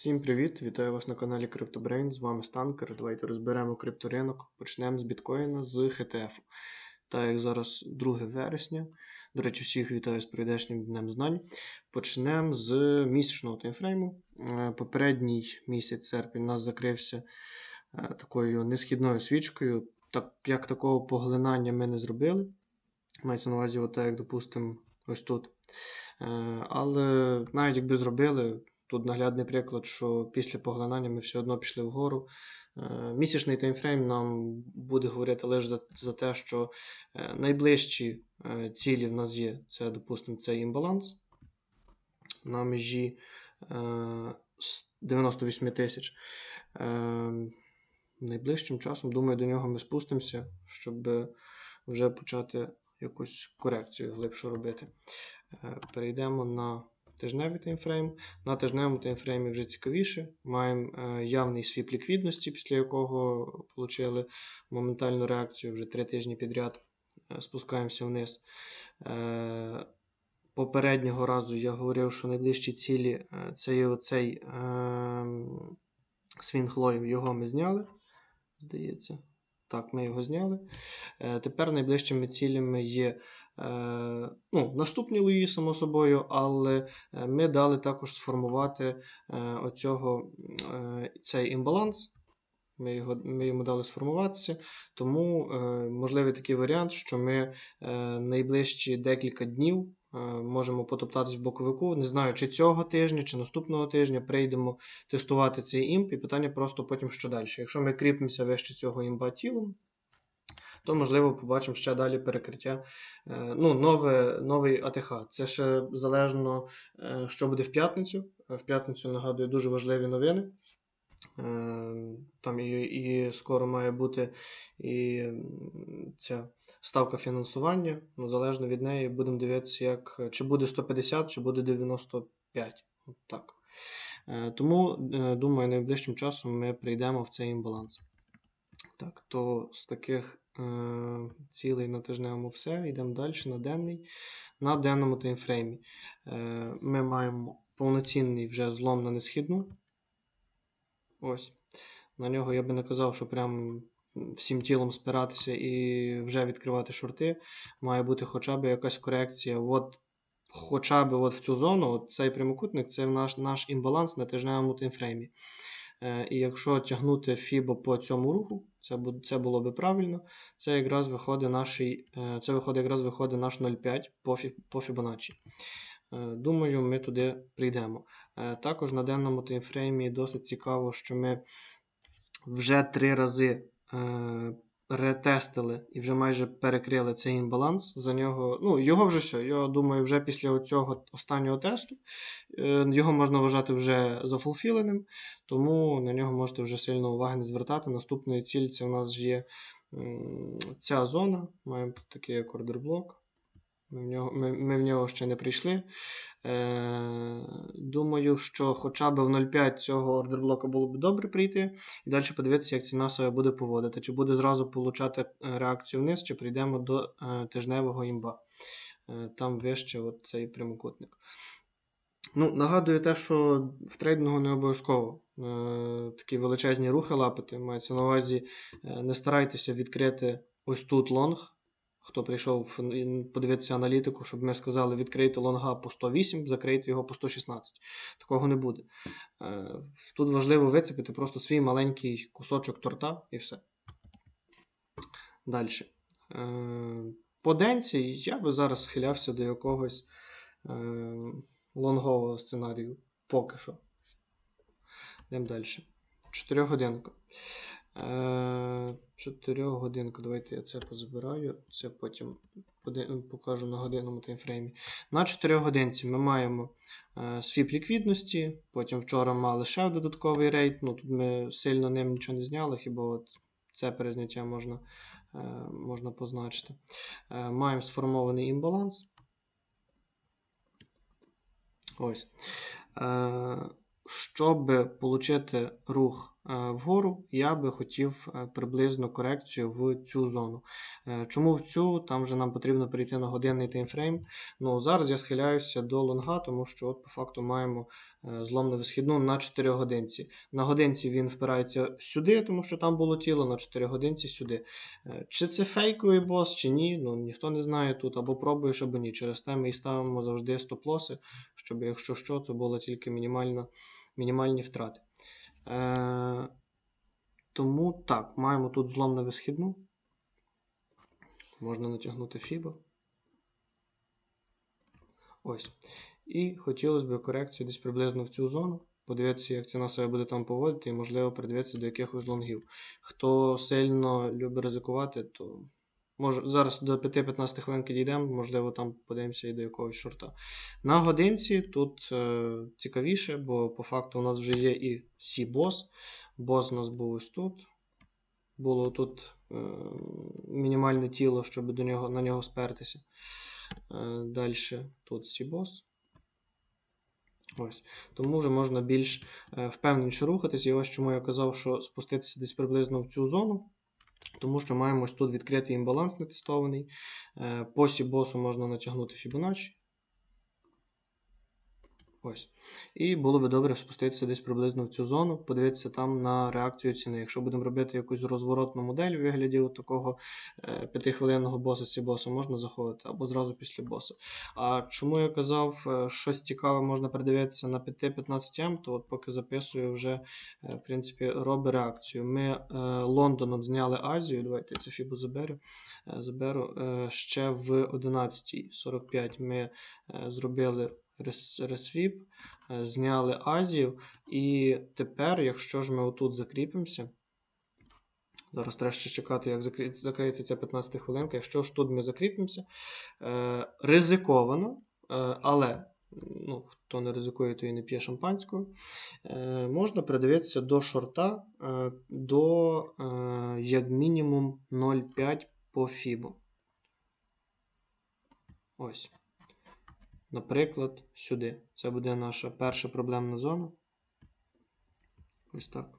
Всім привіт! Вітаю вас на каналі CryptoBrain. З вами Станкер. Давайте розберемо крипторинок. Почнемо з біткоїна з HTF. Так як зараз 2 вересня. До речі, всіх вітаю з прийдешнім днем знань. Почнемо з місячного таймфрейму. Е, Попередній місяць серпень у нас закрився е, такою несхідною свічкою. Так як такого поглинання ми не зробили. Мається на увазі, от як допустимо, ось тут. Е, Але навіть якби зробили, тут наглядний приклад, що після поглинання ми все одно пішли вгору. Е, Місячний таймфрейм нам буде говорити лише за, за те, що е, найближчі е, цілі в нас є. Це, допустимо, цей імбаланс на межі е, 98 тисяч. Найближчим часом, думаю, до нього ми спустимося, щоб вже почати якусь корекцію глибшу робити. Перейдемо на тижневий таймфрейм. На тижневому таймфреймі вже цікавіше. Маємо е, явний свіп ліквідності, після якого отримали моментальну реакцію вже 3 тижні підряд. Е, Спускаємося вниз. Е, Попереднього разу я говорив, що найближчі цілі це є оцей е, свінг-лой, його ми зняли. Здається. Так, ми його зняли. Тепер найближчими цілями є ну, наступні лої, само собою, але е, ми дали також сформувати е, оцього, е, цей імбаланс. Ми, його, ми йому дали сформуватися, тому е, можливий такий варіант, що ми е, найближчі декілька днів е, можемо потоптатись в боковику. Не знаю, чи цього тижня, чи наступного тижня прийдемо тестувати цей імп, і питання просто потім, що далі. Якщо ми кріпимося вище цього імба тілом, то можливо побачимо ще далі перекриття. е, Ну, нове, новий АТХ. Це ще залежно, е, що буде в п'ятницю. Е, В п'ятницю нагадую дуже важливі новини. Там і, і скоро має бути і ця ставка фінансування. Ну, залежно від неї, будемо дивитися, як, чи буде 150, чи буде 95. От так. Тому, думаю, найближчим часом ми прийдемо в цей імбаланс. Так, то з таких е, цілей на тижневому все. Йдемо далі на денний. На денному таймфреймі е, ми маємо повноцінний вже злом на несхідну. Ось. На нього я би не казав, що прям всім тілом спиратися і вже відкривати шорти. Має бути хоча б якась корекція. От, хоча б от в цю зону, от цей прямокутник це наш, наш імбаланс на тижневому таймфреймі. Е, І якщо тягнути Фібо по цьому руху, це, це було би правильно. Це якраз виходить наш, це виходить, якраз виходить наш 0,5 по, по Fibonacci. Е, Думаю, ми туди прийдемо. Е, Також на денному таймфреймі досить цікаво, що ми вже три рази е, ретестили і вже майже перекрили цей імбаланс. За нього, ну, його вже все. Я думаю, вже після цього останнього тесту е, його можна вважати вже зафулфіленим, тому на нього можете вже сильно уваги не звертати. Наступною ціль це у нас є ця зона. Маємо такий кордерблок. ордерблок. Ми в нього, ми, ми в нього ще не прийшли. Е, думаю, що хоча б в 0,5 цього ордерблока було б добре прийти. І далі подивитися, як ціна себе буде поводити. Чи буде зразу получати е, реакцію вниз, чи прийдемо до е, тижневого імба. Е, там вище от цей прямокутник. Ну, нагадую те, що в трейдингу не обов'язково е, такі величезні рухи лапити. Мається на увазі, е, не старайтеся відкрити ось тут лонг. Хто прийшов подивитися аналітику, щоб ми сказали, відкрийте лонга по 108, закрийте його по 116. Такого не буде. Е, Тут важливо вицепити просто свій маленький кусочок торта і все. Далі. По денці я би зараз схилявся до якогось е, лонгового сценарію. Поки що. Йдемо далі. 4 годинка. Е, 4 годинка. Давайте я це позабираю. Це потім покажу на годинному таймфреймі. На 4 годинці ми маємо е, свіп ліквідності. Потім вчора мали ще додатковий рейд. Ну, тут ми сильно ним нічого не зняли, хіба от це перезняття можна, е, можна позначити. Е, маємо сформований імбаланс. Ось. Е, щоб отримати рух е, вгору, я би хотів е, приблизно корекцію в цю зону. Е, Чому в цю? Там вже нам потрібно перейти на годинний таймфрейм. Ну, зараз я схиляюся до лонга, тому що от по факту маємо е, злом на висхідну на 4 годинці. На годинці він впирається сюди, тому що там було тіло, на 4 годинці сюди. Е, Чи це фейковий бос, чи ні, ну ніхто не знає тут, або пробуєш, або ні. Через те ми і ставимо завжди стоп-лоси, щоб якщо що, це була тільки мінімальні втрати. Е, тому так, маємо тут злом на висхідну. Можна натягнути фібо. Ось. І хотілося б корекцію десь приблизно в цю зону. Подивитися, як ціна себе буде там поводити, і, можливо, придивитися до якихось лонгів. Хто сильно любить ризикувати, то може зараз до 5-15 хвилин дійдемо, можливо, там подивимося і до якогось шорта. На годинці тут е, цікавіше, бо по факту у нас вже є і Сі-бос. Бос у нас був ось тут. Було тут е, мінімальне тіло, щоб до нього, на нього спертися. Е, Далі тут Сі-бос. Ось. Тому вже можна більш е, впевненіше рухатись. І ось чому я казав, що спуститися десь приблизно в цю зону. Тому що маємо ось тут відкритий імбаланс нетестований. Е, По Сібосу можна натягнути Fibonacci. Ось. І було би добре спуститися десь приблизно в цю зону, подивитися там на реакцію ціни. Якщо будемо робити якусь розворотну модель у вигляді такого 5-хвилинного боса з боса, можна заходити або зразу після боса. А чому я казав, е, щось цікаве можна придивитися на 5-15М, то от поки записую, вже е, в принципі робить реакцію. Ми е, Лондоном зняли Азію. Давайте це фібу заберу. Е, заберу. Е, Ще в 11.45 ми е, зробили ресвіп, е, зняли Азію. І тепер, якщо ж ми отут закріпимося, зараз треба ще чекати, як закриється ця 15 хвилинка. Якщо ж тут ми закріпимося, е, ризиковано, е, але ну, хто не ризикує, то і не п'є шампанського, можна придивитися до шорта до як мінімум 0,5 по фібу. Ось. Наприклад, сюди. Це буде наша перша проблемна зона. Ось так.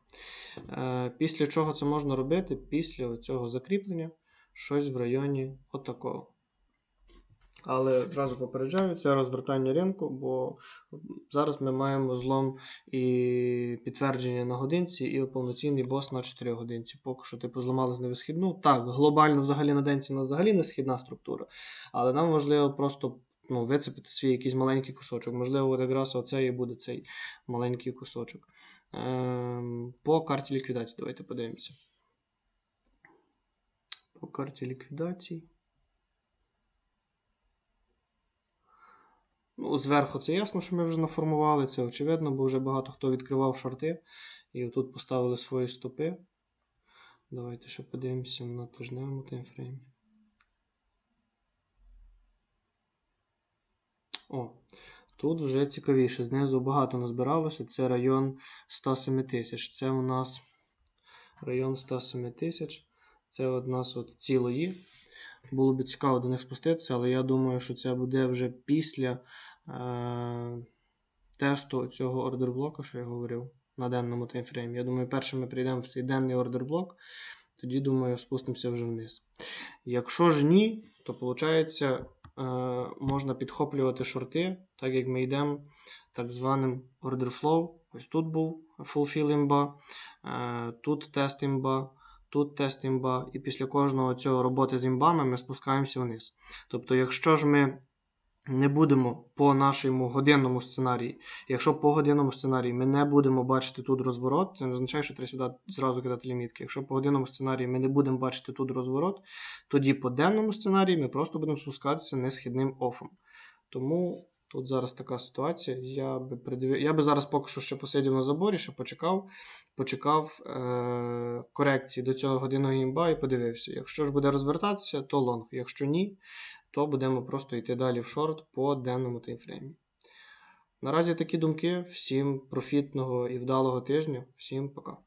Е, Після чого це можна робити? Після цього закріплення щось в районі отакого. Але одразу попереджаю, це розвертання ринку, бо зараз ми маємо злом і підтвердження на годинці, і повноцінний бос на 4 годинці. Поки що типу зламали з невисхідну. Так, глобально взагалі на денці у нас взагалі не східна структура, але нам важливо просто ну, вицепити свій якийсь маленький кусочок. Можливо, якраз оце і буде цей маленький кусочок. Ем, по карті ліквідації давайте подивимося. По карті ліквідації. Ну, зверху це ясно, що ми вже наформували, це очевидно, бо вже багато хто відкривав шорти і тут поставили свої стопи. Давайте ще подивимося на тижневому таймфреймі. О, тут вже цікавіше. Знизу багато назбиралося. Це район 107 тисяч. Це у нас район 107 тисяч. Це у нас от цілої. Було б цікаво до них спуститися, але я думаю, що це буде вже після е- тесту цього ордерблока, що я говорив на денному таймфреймі. Я думаю, перше ми прийдемо в цей денний ордерблок, тоді, думаю, спустимося вже вниз. Якщо ж ні, то виходить, можна підхоплювати шорти, так як ми йдемо так званим order flow. Ось тут був fulfill імба, е- тут тест імба. Тут тест імба, і після кожного цього роботи з імбами ми спускаємося вниз. Тобто, якщо ж ми не будемо по нашому годинному сценарії, якщо по годинному сценарії ми не будемо бачити тут розворот, це не означає, що треба сюди зразу кидати лімітки. Якщо по годинному сценарії ми не будемо бачити тут розворот, тоді по денному сценарії ми просто будемо спускатися несхідним офом. Тому тут зараз така ситуація. Я би придивив... я би зараз поки що ще посидів на заборі, ще почекав, почекав е- корекції до цього годинного імба і подивився. Якщо ж буде розвертатися, то лонг. Якщо ні, то будемо просто йти далі в шорт по денному таймфреймі. Наразі такі думки. Всім профітного і вдалого тижня. Всім пока.